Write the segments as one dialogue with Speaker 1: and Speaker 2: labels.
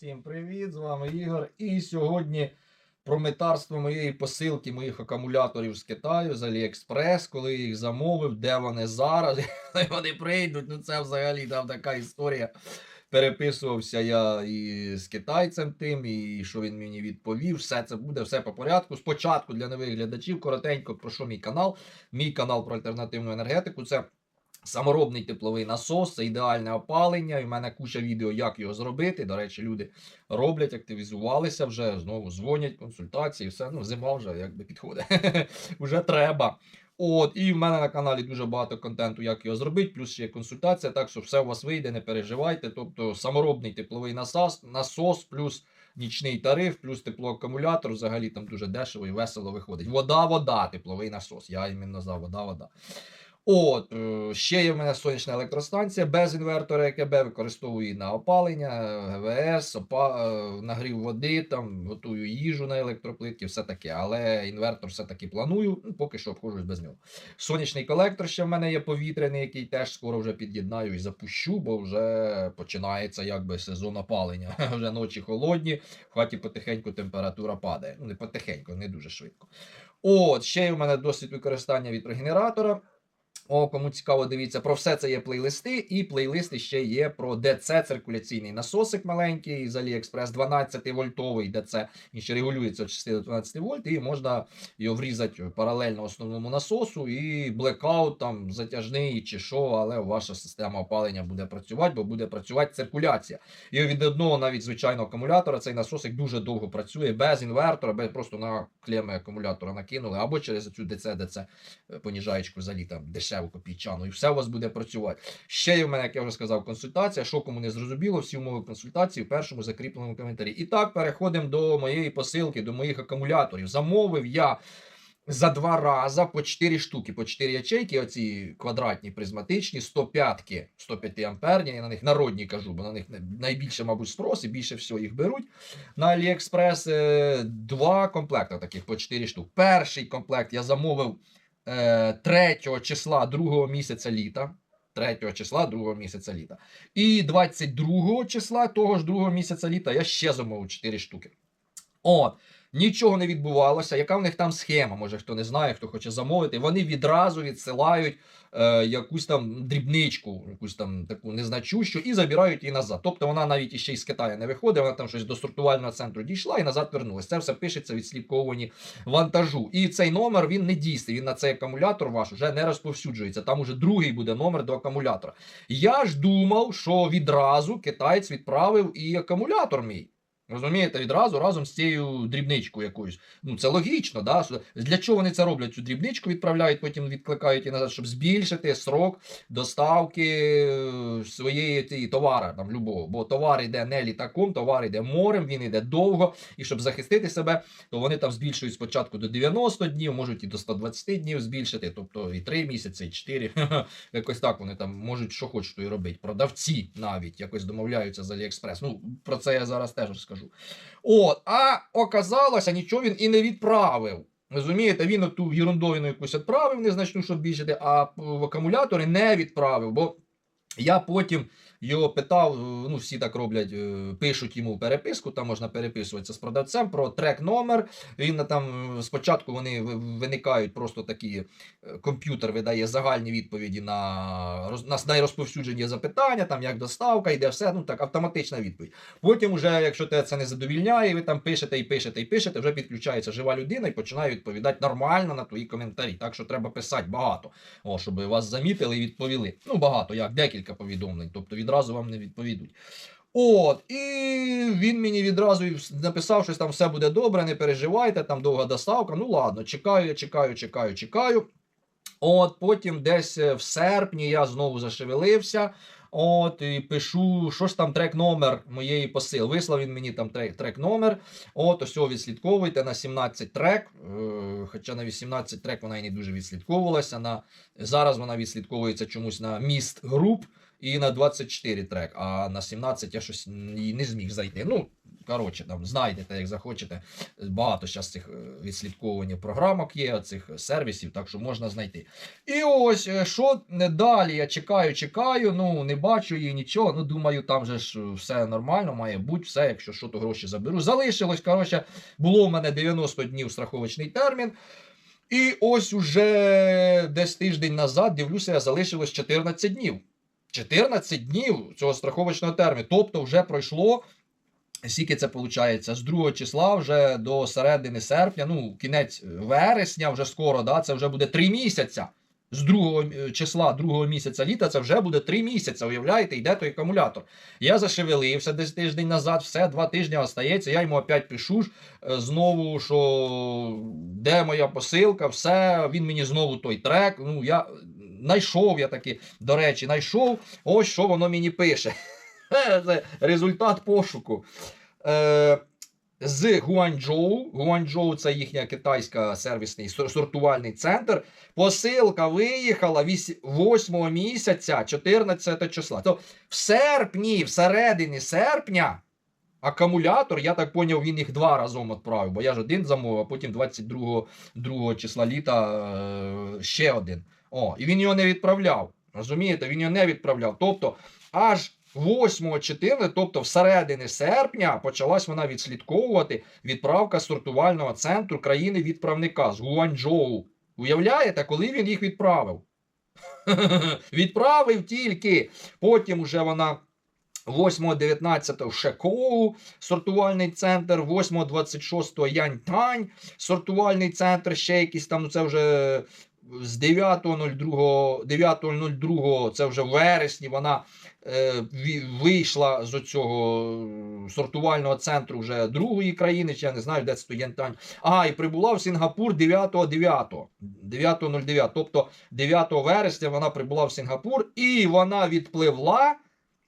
Speaker 1: Всім привіт! З вами Ігор. І сьогодні про метарство моєї посилки моїх акумуляторів з Китаю з Аліекспрес, коли я їх замовив, де вони зараз, коли вони прийдуть. Ну це взагалі там така історія. Переписувався я і з китайцем тим, і що він мені відповів. Все це буде, все по порядку. Спочатку для нових глядачів, коротенько про що мій канал. Мій канал про альтернативну енергетику. Це Саморобний тепловий насос, це ідеальне опалення. І в мене куча відео, як його зробити. До речі, люди роблять, активізувалися вже, знову дзвонять, консультації, все. Ну, зима вже якби підходить. Уже треба. От, і в мене на каналі дуже багато контенту, як його зробити, плюс ще є консультація, так що все у вас вийде, не переживайте. Тобто саморобний тепловий насос, насос плюс нічний тариф, плюс теплоакумулятор. Взагалі там дуже дешево і весело виходить. Вода, вода, тепловий насос. Я іменно за вода, вода. От, е, ще є в мене сонячна електростанція без інвертора ЕКБ, використовую її на опалення, ГВС, опа, е, нагрів води, там, готую їжу на електроплитки, все таке. Але інвертор все-таки планую, ну, поки що обходжусь без нього. Сонячний колектор ще в мене є повітряний, який теж скоро вже під'єднаю і запущу, бо вже починається якби сезон опалення. Вже ночі холодні, в хаті потихеньку температура падає. Ну, не потихеньку, не дуже швидко. От, ще є в мене досвід використання вітрогенератора. О, кому цікаво, дивіться, про все це є плейлисти, і плейлисти ще є про ДЦ циркуляційний насосик маленький з AliExpress 12 вольтовий ДЦ. Він ще регулюється від 6 до 12 вольт, і можна його врізати паралельно основному насосу, і блекаут там затяжний чи що, але ваша система опалення буде працювати, бо буде працювати циркуляція. І від одного навіть звичайного акумулятора цей насосик дуже довго працює без інвертора, без просто на клеми акумулятора накинули, або через цю ДЦ, ДЦ поніжаєчку взагалі там дешеву копійчану, і все у вас буде працювати. Ще є в мене, як я вже сказав, консультація. Що кому не зрозуміло, всі умови консультації в першому закріпленому коментарі. І так переходимо до моєї посилки, до моїх акумуляторів. Замовив я. За два рази по 4 штуки, по 4 ячейки, оці квадратні призматичні, 105-ки, 105 амперні, я на них народні кажу, бо на них найбільше, мабуть, спрос і більше всього їх беруть. На AliExpress е, два комплекти таких по 4 штук. Перший комплект я замовив 3 числа другого місяця літа. 3 числа другого місяця літа. І 22 числа того ж другого місяця літа я ще замовив 4 штуки. От. Нічого не відбувалося. Яка в них там схема? Може хто не знає, хто хоче замовити. Вони відразу відсилають е, якусь там дрібничку, якусь там таку незначущу, і забирають її назад. Тобто вона навіть іще із Китаю не виходить, вона там щось до сортувального центру дійшла і назад вернулася. Це все пишеться відслідковані вантажу. І цей номер він не дійсний. Він на цей акумулятор ваш вже не розповсюджується. Там уже другий буде номер до акумулятора. Я ж думав, що відразу китаєць відправив і акумулятор мій. Розумієте, відразу разом з цією дрібничкою якоюсь. Ну це логічно, да? Для чого вони це роблять? Цю дрібничку відправляють, потім відкликають і назад, щоб збільшити срок доставки е, своєї цієї товара там любого. Бо товар йде не літаком, товар йде морем, він йде довго. І щоб захистити себе, то вони там збільшують спочатку до 90 днів, можуть і до 120 днів збільшити, тобто і 3 місяці, і 4. Якось так вони там можуть що хочуть то і робити. Продавці навіть якось домовляються з AliExpress. Ну про це я зараз теж розкажу. От, а оказалося, нічого він і не відправив. Розумієте, він оту ерундовину якусь відправив незначну, щоб більшити, а в акумулятори не відправив. Бо я потім його питав, е, ну всі так роблять, е, пишуть йому переписку, там можна переписуватися з продавцем про трек номер. Він там е, спочатку вони виникають просто такі. Комп'ютер видає загальні відповіді на, на найрозповсюджені запитання, там як доставка, йде все, ну так, автоматична відповідь. Потім, вже, якщо те це не задовільняє, ви там пишете і пишете і пишете, вже підключається жива людина і починає відповідати нормально на твої коментарі. Так що треба писати багато, о, щоб вас замітили і відповіли. Ну, багато, як декілька повідомлень, тобто відразу вам не відповідуть. От, і він мені відразу написав, що там все буде добре, не переживайте, там довга доставка. Ну ладно, чекаю, я чекаю, чекаю, чекаю. От потім десь е, в серпні я знову зашевелився. От, і пишу, що ж там трек номер моєї посил. Вислав він мені там трек, номер. От, ось його відслідковуйте на 17 трек. Е, хоча на 18 трек вона і не дуже відслідковувалася. На, зараз вона відслідковується чомусь на міст груп і на 24 трек, а на 17 я щось її не зміг зайти. Ну, коротше, там знайдете, як захочете. Багато зараз цих е, відслідковувань програмок є, цих сервісів, так що можна знайти. І ось е, що далі. Я чекаю, чекаю. Ну не бачу її нічого. Ну думаю, там же ж все нормально, має бути все. Якщо що, то гроші заберу. Залишилось. Коротше, було в мене 90 днів страховочний термін. І ось уже десь тиждень назад дивлюся, залишилось 14 днів. 14 днів цього страховочного терміну. Тобто, вже пройшло. Скільки це виходить? З 2 числа вже до середини серпня, ну, кінець вересня, вже скоро, да, це вже буде 3 місяця. З 2 числа, 2 місяця літа, це вже буде 3 місяця. Уявляєте, йде той акумулятор. Я зашевелився десь тиждень назад, все, два тижні остається. Я йому опять пишу е, знову, що де моя посилка, все. Він мені знову той трек. Ну, я знайшов я таки, до речі, знайшов. Ось що воно мені пише. Це результат пошуку. Е, з Гуанчжоу. Гуанчжоу це їхня китайська сервісний сортувальний центр. Посилка виїхала 8 місяця, 14 числа. То в серпні, всередині серпня, акумулятор, я так поняв, він їх два разом відправив, бо я ж один замовив, а потім 22 2 числа літа е, ще один. О, і він його не відправляв. Розумієте, він його не відправляв. Тобто, аж 8 14, тобто всередині серпня, почалась вона відслідковувати відправка сортувального центру країни відправника з Гуанчжоу. Уявляєте, коли він їх відправив? відправив тільки. Потім уже вона 8-19 Шекоу сортувальний центр, 8-26 Яньтань сортувальний центр, ще якісь там, ну це вже з 9.02, 9.02, це вже в вересні, вона е, вийшла з цього сортувального центру вже другої країни, чи я не знаю, де це то Янтань. А, і прибула в Сінгапур 9.09. 9.09. Тобто 9 вересня вона прибула в Сінгапур і вона відпливла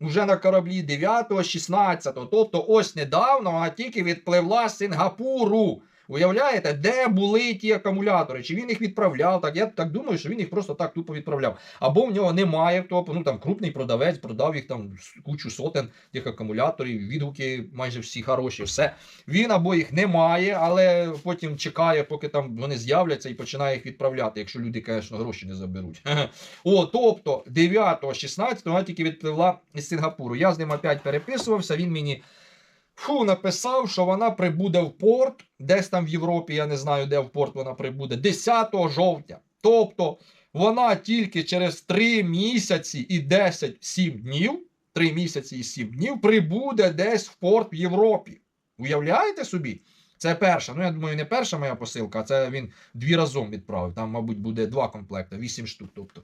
Speaker 1: вже на кораблі 9-16. Тобто ось недавно вона тільки відпливла з Сінгапуру. Уявляєте, де були ті акумулятори? Чи він їх відправляв? Так я так думаю, що він їх просто так тупо відправляв. Або в нього немає тобто, ну там крупний продавець, продав їх там кучу сотень тих акумуляторів, відгуки майже всі хороші, все. Він або їх немає, але потім чекає, поки там вони з'являться і починає їх відправляти, якщо люди, звісно, гроші не заберуть. О, тобто 9-16 вона тільки відпливла із Сінгапуру. Я з ним опять переписувався, він мені. Фу, написав, що вона прибуде в порт, десь там в Європі, я не знаю, де в порт вона прибуде, 10 жовтня. Тобто вона тільки через 3 місяці і 10-7 днів, 3 місяці і 7 днів прибуде десь в порт в Європі. Уявляєте собі? Це перша. Ну, я думаю, не перша моя посилка, а це він дві разом відправив. Там, мабуть, буде два комплекти, 8 штук. Тобто.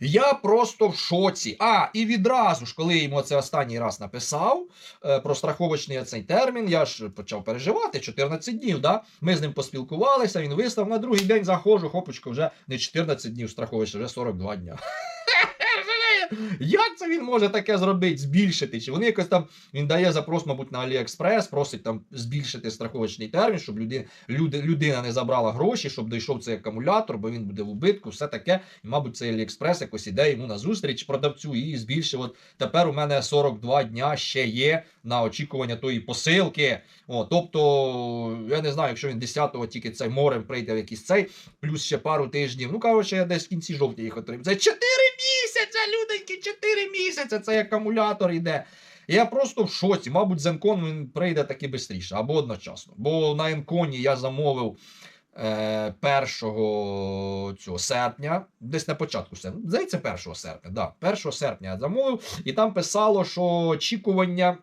Speaker 1: Я просто в шоці. А, і відразу ж, коли йому це останній раз написав е, про страховочний цей термін, я ж почав переживати 14 днів. Да? Ми з ним поспілкувалися, він вистав на другий день заходжу, хопочка, вже не 14 днів страховочний, вже 42 дня. Як це він може таке зробити, збільшити? Чи вони якось там він дає запрос, мабуть, на Аліекспрес, просить там збільшити страховочний термін, щоб люди, люди, людина не забрала гроші, щоб дійшов цей акумулятор, бо він буде в убитку, все таке. І, мабуть, цей Аліекспрес якось іде йому на зустріч продавцю і збільшив. От тепер у мене 42 дня ще є на очікування тої посилки. О, тобто, я не знаю, якщо він 10-го тільки цей морем прийде в якийсь цей, плюс ще пару тижнів. Ну, коротше, я десь в кінці жовтня їх отримав. Це 4 місяця, люденьки, 4 місяця цей акумулятор йде. Я просто в шоці. Мабуть, з він прийде таки швидше або одночасно. Бо на Енконі я замовив е, 1 цього серпня, десь на початку серпня. Здається, 1 серпня. Да, 1 серпня я замовив, і там писало, що очікування.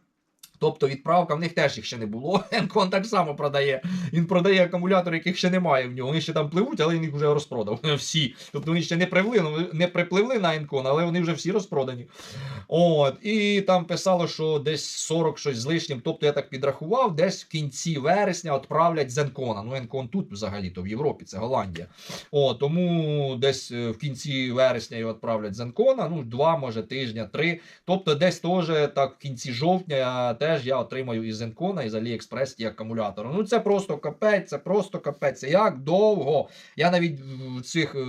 Speaker 1: Тобто відправка в них теж їх ще не було. Енкон так само продає. Він продає акумулятори, яких ще немає в нього. Вони ще там пливуть, але він їх вже розпродав. Всі. Тобто вони ще не припливли, не припливли на Енкон, але вони вже всі розпродані. От. І там писало, що десь 40 щось з лишнім. Тобто я так підрахував, десь в кінці вересня відправлять з Енкона. Ну, Енкон тут взагалі-то в Європі, це Голландія. О, тому десь е, в кінці вересня його відправлять з Енкона. Ну, два, може, тижня, три. Тобто, десь теж так в кінці жовтня теж я отримаю із Зенкона, із AliExpress ті акумулятори. Ну це просто капець, це просто капець. Як довго? Я навіть в цих е,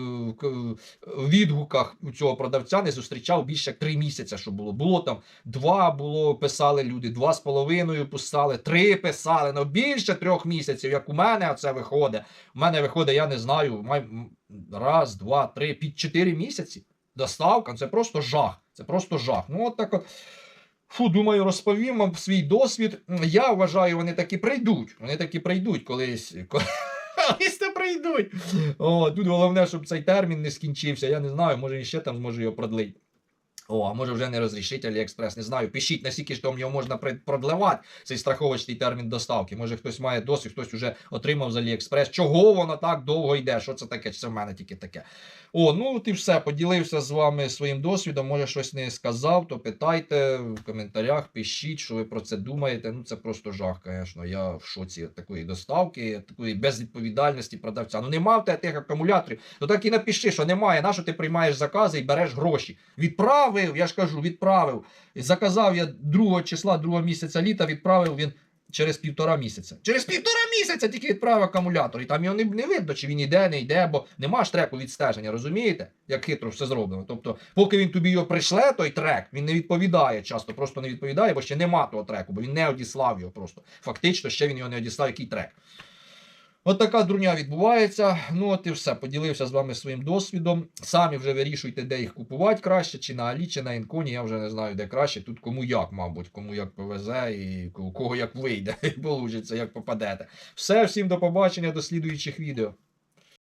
Speaker 1: відгуках у цього продавця не зустрічав більше як три місяці, що було. Було там два було, писали люди, два з половиною писали, три писали, ну більше трьох місяців, як у мене це виходить. У мене виходить, я не знаю, раз, два, три, під чотири місяці. Доставка, це просто жах. Це просто жах. Ну, от так от. Фу, думаю, розповім вам свій досвід. Я вважаю, вони таки прийдуть. Вони таки прийдуть колись. Колись то прийдуть. О, тут головне, щоб цей термін не скінчився. Я не знаю, може ще там зможу його продлити. О, а може вже не розрішить Аліекспрес, не знаю. Пишіть, наскільки ж там його можна продливати, цей страховочний термін доставки. Може хтось має досвід, хтось вже отримав з Аліекспрес. Чого воно так довго йде? Що це таке? Чи це в мене тільки таке? О, ну і все. Поділився з вами своїм досвідом. Може, щось не сказав, то питайте в коментарях, пишіть, що ви про це думаєте. Ну це просто жах, звісно. Я в шоці такої доставки, такої безвідповідальності продавця. Ну нема в тебе тих акумуляторів. То так і напиши, що немає. Нащо ти приймаєш закази і береш гроші? Відправив, я ж кажу, відправив. Заказав я 2 числа, 2 місяця літа, відправив він. Через півтора місяця. Через півтора місяця тільки відправив акумулятор. І там його не, не видно, чи він іде, не йде, бо нема ж треку відстеження, розумієте? Як хитро все зроблено. Тобто, поки він тобі його прийшле, той трек, він не відповідає часто, просто не відповідає, бо ще нема того треку, бо він не одіслав його просто. Фактично, ще він його не одіслав, який трек. От така дурня відбувається. Ну, от і все. Поділився з вами своїм досвідом. Самі вже вирішуйте, де їх купувати краще, чи на Алі, чи на Інконі. Я вже не знаю, де краще. Тут кому як, мабуть, кому як повезе, і у кого як вийде, і получиться, як попадете. Все, всім до побачення, до слідуючих відео.